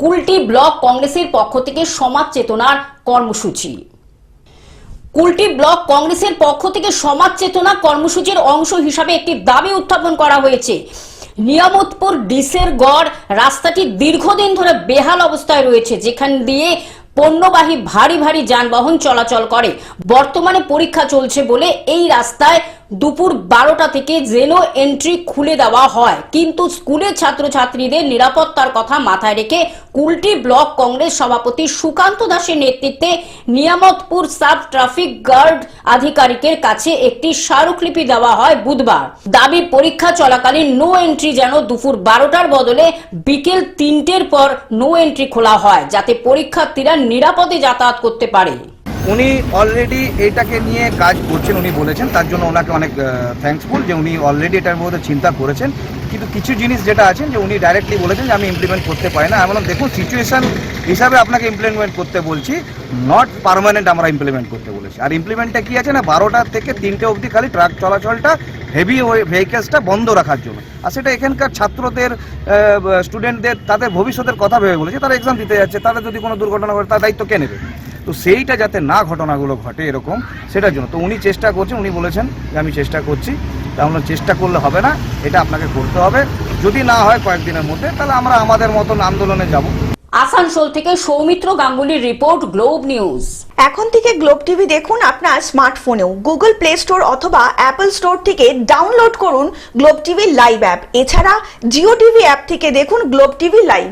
Kulti block কংগ্রেসের পক্ষ থেকে সমাজ চেতনার কর্মসূচি। কুলটি ব্লক কংগ্রেসের পক্ষ থেকে সমাজ চেতনা কর্মসূচির অংশ হিসাবে একটি দাবি উত্থাপন করা হয়েছে। নিয়ামতপুর ডিসের গড় রাস্তাটি দীর্ঘদিন ধরে বেহাল অবস্থায় রয়েছে, যেখান দিয়ে পণ্যবাহী ভারী ভারী যানবাহন চলাচল করে। বর্তমানে পরীক্ষা চলছে বলে এই রাস্তায় দুপুর বারোটা থেকে জেনো এন্ট্রি খুলে দেওয়া হয়। কিন্তু স্কুলের ছাত্রছাত্রীদের নিরাপত্তার কথা মাথায় রেখে কুলটি ব্লক কংগ্রেস সভাপতি সুকান্ত দাসের নেতৃত্বে নিয়ামতপুর সাব ট্রাফিক গার্ড আধিকারিকের কাছে একটি স্মারকলিপি দেওয়া হয় বুধবার। দাবি, পরীক্ষা চলাকালীন নো এন্ট্রি যেন দুপুর বারোটার বদলে বিকেল তিনটের পর নো এন্ট্রি খোলা হয়, যাতে পরীক্ষার্থীরা নিরাপদে যাতায়াত করতে পারে। উনি অলরেডি এটাকে নিয়ে কাজ করছেন, উনি বলেছেন, তার জন্য ওনাকে অনেক থ্যাঙ্কসফুল যে উনি অলরেডি এটার মধ্যে চিন্তা করেছেন। কিন্তু কিছু জিনিস যেটা আছেন যে উনি ডাইরেক্টলি বলেছেন যে আমি ইমপ্লিমেন্ট করতে পারি না। আমি বললাম, দেখুন সিচুয়েশন হিসাবে আপনাকে ইমপ্লিমেন্ট করতে বলছি নট পার্মানেন্ট আমরা ইমপ্লিমেন্ট করতে বলেছি। আর ইমপ্লিমেন্টটা কি আছে না, বারোটা থেকে তিনটে অবধি খালি ট্রাক চলাচলটা হেভি ভেহিকেলসটা বন্ধ রাখার জন্য। আর সেটা এখানকার ছাত্রদের স্টুডেন্টদের তাদের ভবিষ্যতের কথা ভেবে বলেছে। তারা এক্সাম দিতে যাচ্ছে তারা যদি কোনো দুর্ঘটনা ঘটে, তার দায়িত্ব কে নেবে? তো সেইটা যাতে না ঘটনাগুলো ঘটে এরকম সেটার জন্য। তো উনি চেষ্টা করছেন উনি বলেছেন যে আমি চেষ্টা করছি তা আমরা চেষ্টা করলে হবে না এটা আপনাকে করতে হবে। যদি না হয় কয়েকদিনের মধ্যে তাহলে আমরা আমাদের মতন আন্দোলনে যাব। আসানসোল থেকে সৌমিত্র গাঙ্গুলির রিপোর্ট গ্লোব নিউজ। এখন থেকে গ্লোব টিভি দেখুন আপনার স্মার্টফোনেও। গুগল প্লে স্টোর অথবা অ্যাপল স্টোর থেকে ডাউনলোড করুন গ্লোব টিভি লাইভ অ্যাপ। এছাড়া জিও টিভি অ্যাপ থেকে দেখুন গ্লোব টিভি লাইভ।